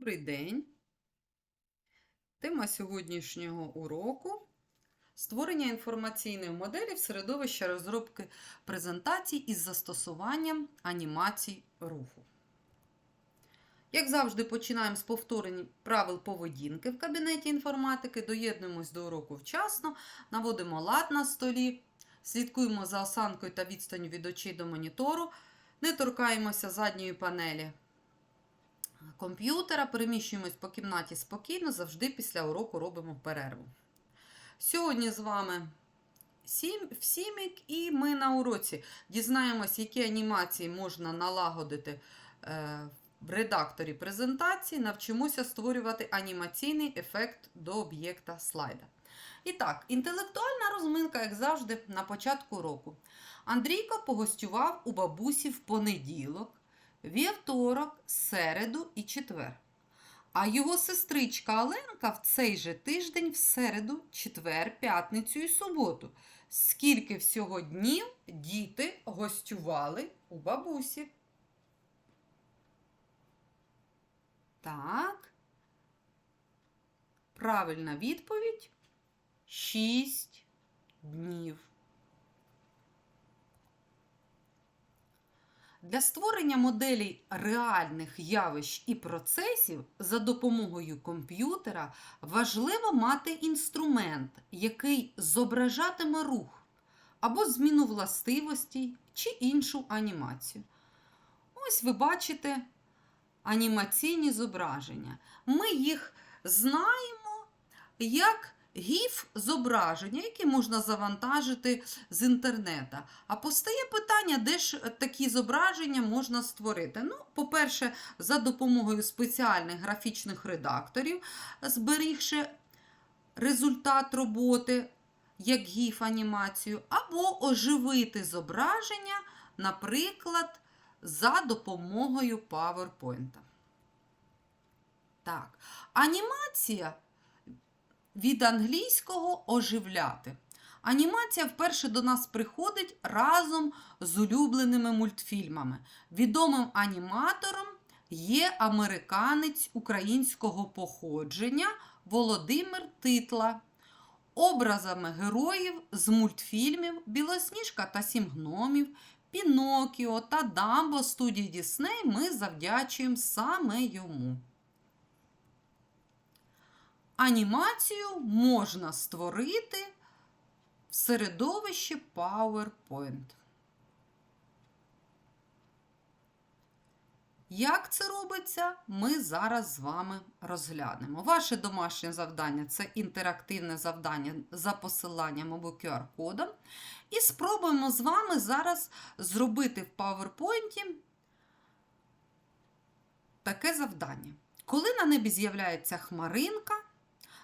Добрий день. Тема сьогоднішнього уроку створення інформаційної моделі в середовищі розробки презентацій із застосуванням анімацій руху. Як завжди, починаємо з повторень правил поведінки в кабінеті інформатики, доєднуємось до уроку вчасно, наводимо лад на столі, слідкуємо за осанкою та відстанню від очей до монітору, не торкаємося задньої панелі комп'ютера, переміщуємось по кімнаті спокійно, завжди після уроку робимо перерву. Сьогодні з вами Сім, Сімік, і ми на уроці дізнаємось, які анімації можна налагодити е, в редакторі презентації, навчимося створювати анімаційний ефект до об'єкта слайда. І так, інтелектуальна розминка, як завжди, на початку року. Андрійко погостював у бабусі в понеділок вівторок, середу і четвер. А його сестричка Оленка в цей же тиждень в середу, четвер, п'ятницю і суботу. Скільки всього днів діти гостювали у бабусі? Так. Правильна відповідь 6 днів. Для створення моделей реальних явищ і процесів за допомогою комп'ютера важливо мати інструмент, який зображатиме рух або зміну властивостей чи іншу анімацію. Ось ви бачите анімаційні зображення. Ми їх знаємо як гіф зображення, яке можна завантажити з інтернету. А постає питання, де ж такі зображення можна створити. Ну, по-перше, за допомогою спеціальних графічних редакторів, зберігши результат роботи, як гіф анімацію, або оживити зображення, наприклад, за допомогою PowerPoint. Так, анімація від англійського оживляти. Анімація вперше до нас приходить разом з улюбленими мультфільмами. Відомим аніматором є американець українського походження Володимир Титла. Образами героїв з мультфільмів Білосніжка та Сім гномів, Пінокіо та Дамбо студії Дісней ми завдячуємо саме йому. Анімацію можна створити в середовищі PowerPoint. Як це робиться, ми зараз з вами розглянемо. Ваше домашнє завдання це інтерактивне завдання за посиланням або QR-кодом. І спробуємо з вами зараз зробити в PowerPoint таке завдання. Коли на небі з'являється хмаринка,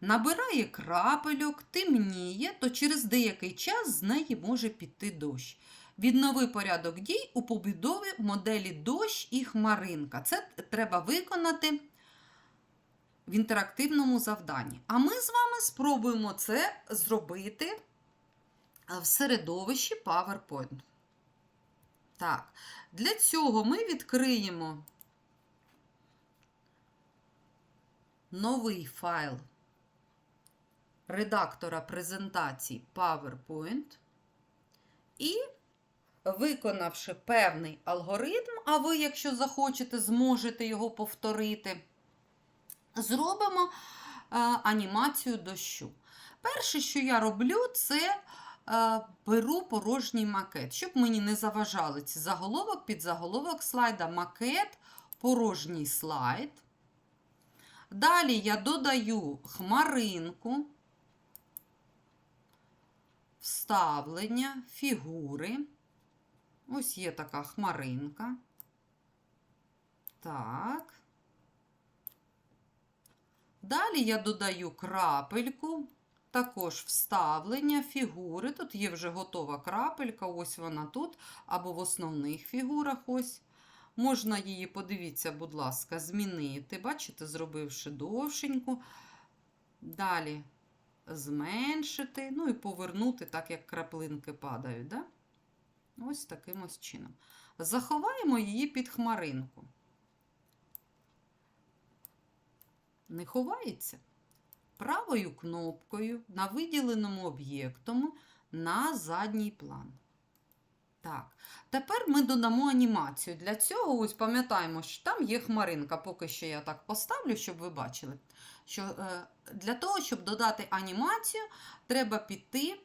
набирає крапельок, темніє, то через деякий час з неї може піти дощ. Віднови порядок дій у побудові моделі дощ і хмаринка. Це треба виконати в інтерактивному завданні. А ми з вами спробуємо це зробити в середовищі PowerPoint. Так, для цього ми відкриємо новий файл редактора презентацій PowerPoint і, виконавши певний алгоритм, а ви, якщо захочете, зможете його повторити, зробимо е, анімацію дощу. Перше, що я роблю, це е, беру порожній макет, щоб мені не заважали ці заголовок, під заголовок слайда, макет, порожній слайд. Далі я додаю хмаринку вставлення, фігури. Ось є така хмаринка. Так. Далі я додаю крапельку, також вставлення, фігури. Тут є вже готова крапелька, ось вона тут, або в основних фігурах ось. Можна її, подивіться, будь ласка, змінити. Бачите, зробивши довшеньку. Далі зменшити, ну і повернути, так як краплинки падають. Да? Ось таким ось чином. Заховаємо її під хмаринку. не ховається. Правою кнопкою на виділеному об'єктом на задній план. Так, тепер ми додамо анімацію. Для цього ось пам'ятаємо, що там є хмаринка. Поки що я так поставлю, щоб ви бачили. Що е, для того, щоб додати анімацію, треба піти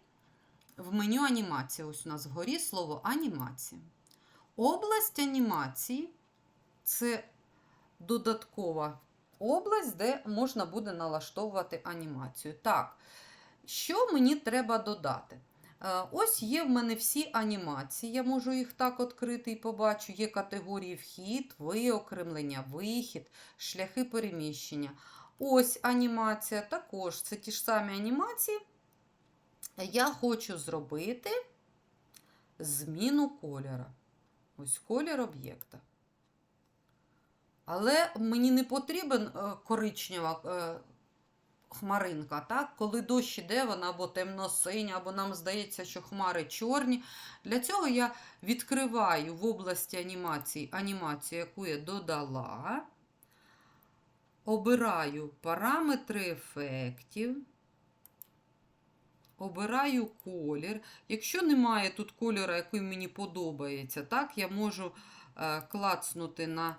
в меню анімація. Ось у нас вгорі слово анімація. Область анімації це додаткова область, де можна буде налаштовувати анімацію. Так, що мені треба додати? Е, Ось є в мене всі анімації. Я можу їх так відкрити і побачу. Є категорії вхід, виокремлення, вихід, шляхи переміщення. Ось анімація також. Це ті ж самі анімації. Я хочу зробити зміну кольора. Ось колір об'єкта. Але мені не потрібен е, коричнева е, хмаринка. Так? Коли дощ іде, вона або темно-синя, або нам здається, що хмари чорні. Для цього я відкриваю в області анімації анімацію, яку я додала. Обираю параметри ефектів. Обираю колір. Якщо немає тут кольора, який мені подобається, так, я можу е, клацнути на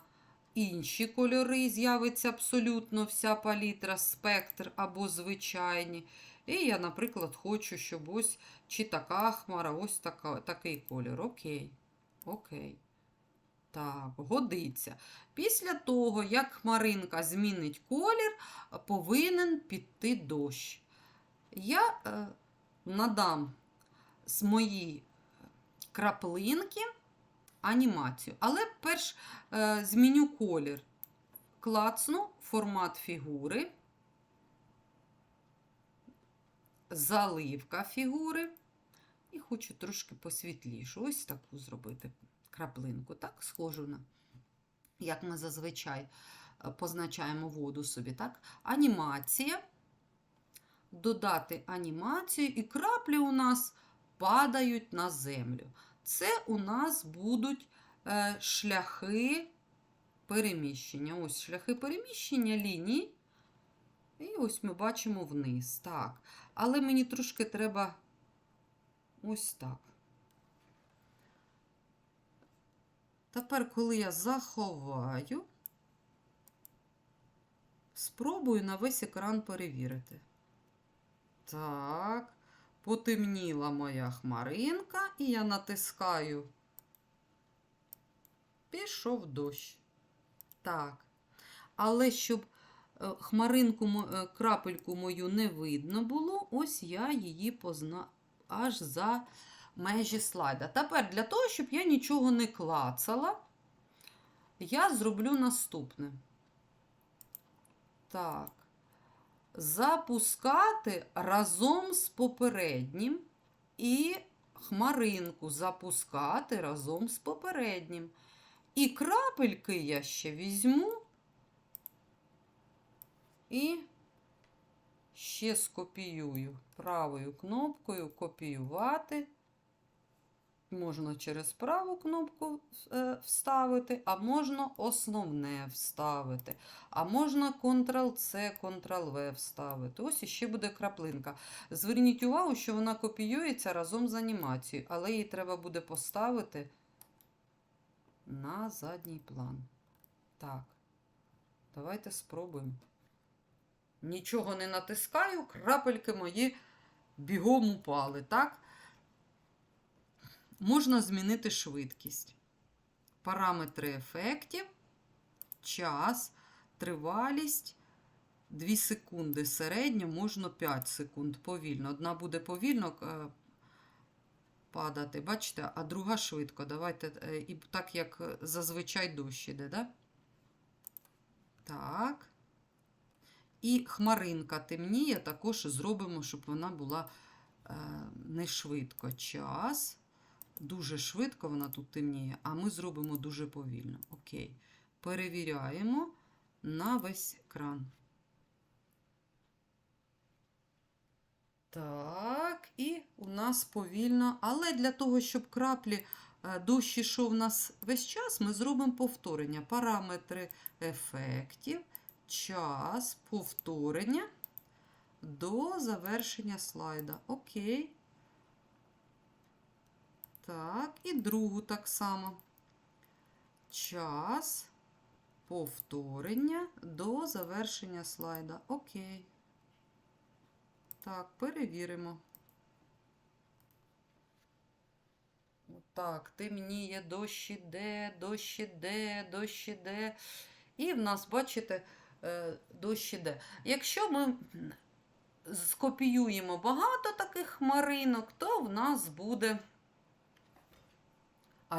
інші кольори, з'явиться абсолютно вся палітра, спектр або звичайні. І я, наприклад, хочу, щоб ось чи така хмара, ось така, такий кольор. Окей. Окей. Так, годиться. Після того, як хмаринка змінить колір, повинен піти дощ. Я е, надам з моєї краплинки анімацію. Але перш е, зміню колір. Клацну формат фігури, заливка фігури. І хочу трошки посвітлішу. Ось таку зробити краплинку. Так, схожу на, як ми зазвичай е, позначаємо воду собі. так? Анімація. Додати анімацію, і краплі у нас падають на землю. Це у нас будуть е, шляхи переміщення. Ось шляхи переміщення ліній. І ось ми бачимо вниз. Так. Але мені трошки треба ось так. Тепер, коли я заховаю, спробую на весь екран перевірити. Так, потемніла моя хмаринка, і я натискаю. Пішов дощ. Так. Але щоб е, хмаринку, е, крапельку мою не видно було, ось я її позна аж за межі слайда. Тепер для того, щоб я нічого не клацала, я зроблю наступне. Так. Запускати разом з попереднім і хмаринку запускати разом з попереднім. І крапельки я ще візьму і ще скопіюю правою кнопкою копіювати. Можна через праву кнопку е, вставити, а можна основне вставити. А можна Ctrl-C, Ctrl-V вставити. Ось іще буде краплинка. Зверніть увагу, що вона копіюється разом з анімацією, але її треба буде поставити на задній план. Так, давайте спробуємо. Нічого не натискаю, крапельки мої бігом упали. Так? Можна змінити швидкість. Параметри ефектів, час, тривалість. 2 секунди середньо, можна 5 секунд повільно. Одна буде повільно е, падати, бачите, а друга швидко. Давайте, е, і так як зазвичай дощ іде, да? Так. І хмаринка темніє, також зробимо, щоб вона була е, не швидко. Час. Дуже швидко вона тут темніє, а ми зробимо дуже повільно. Окей. Перевіряємо на весь екран. Так, і у нас повільно. Але для того, щоб краплі е, дощ ішов у нас весь час, ми зробимо повторення. Параметри ефектів, час повторення до завершення слайда. Окей. Так, і другу так само. Час повторення до завершення слайда. Окей. Так, перевіримо. Так, темніє, дощ іде, дощ іде, дощ іде. І в нас, бачите, е, дощ іде. Якщо ми скопіюємо багато таких хмаринок, то в нас буде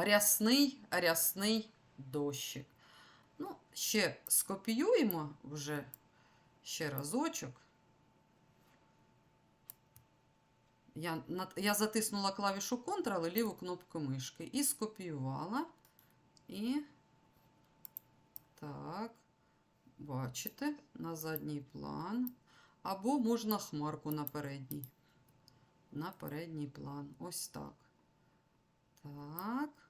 рясний, рясний дощик. Ну, ще скопіюємо вже ще разочок. Я, я затиснула клавішу Ctrl і ліву кнопку мишки і скопіювала. І так, бачите, на задній план. Або можна хмарку на передній. На передній план. Ось так. Так.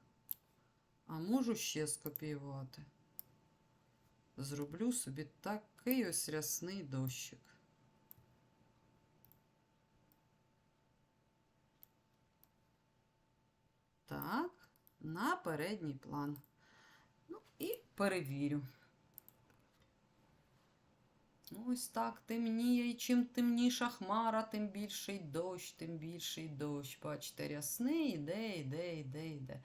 А можу ще скопіювати. Зроблю собі такий ось рясний дощик. Так, на передній план. Ну і перевірю. Ось так темніє, і чим темніша хмара, тим більший дощ, тим більший дощ. Бачите, рясний іде, іде, іде, іде.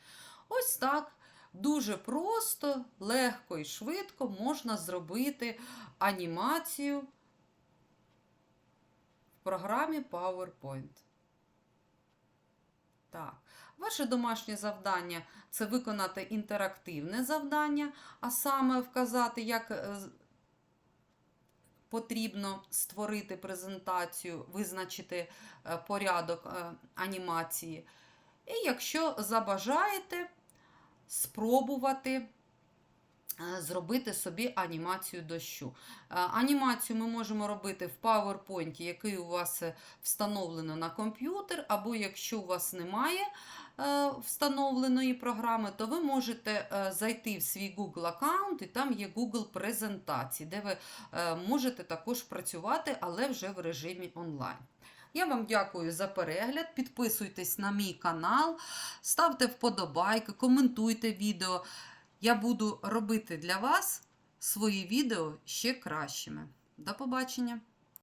Ось так. Дуже просто, легко і швидко можна зробити анімацію в програмі PowerPoint. Так. Ваше домашнє завдання це виконати інтерактивне завдання, а саме вказати, як е, потрібно створити презентацію, визначити е, порядок е, анімації. І якщо забажаєте, спробувати е, зробити собі анімацію дощу. Е, Анімацію ми можемо робити в PowerPoint, який у вас е, встановлено на комп'ютер, або якщо у вас немає встановленої програми, то ви можете зайти в свій Google аккаунт, і там є Google презентації, де ви можете також працювати, але вже в режимі онлайн. Я вам дякую за перегляд. Підписуйтесь на мій канал, ставте вподобайки, коментуйте відео. Я буду робити для вас свої відео ще кращими. До побачення!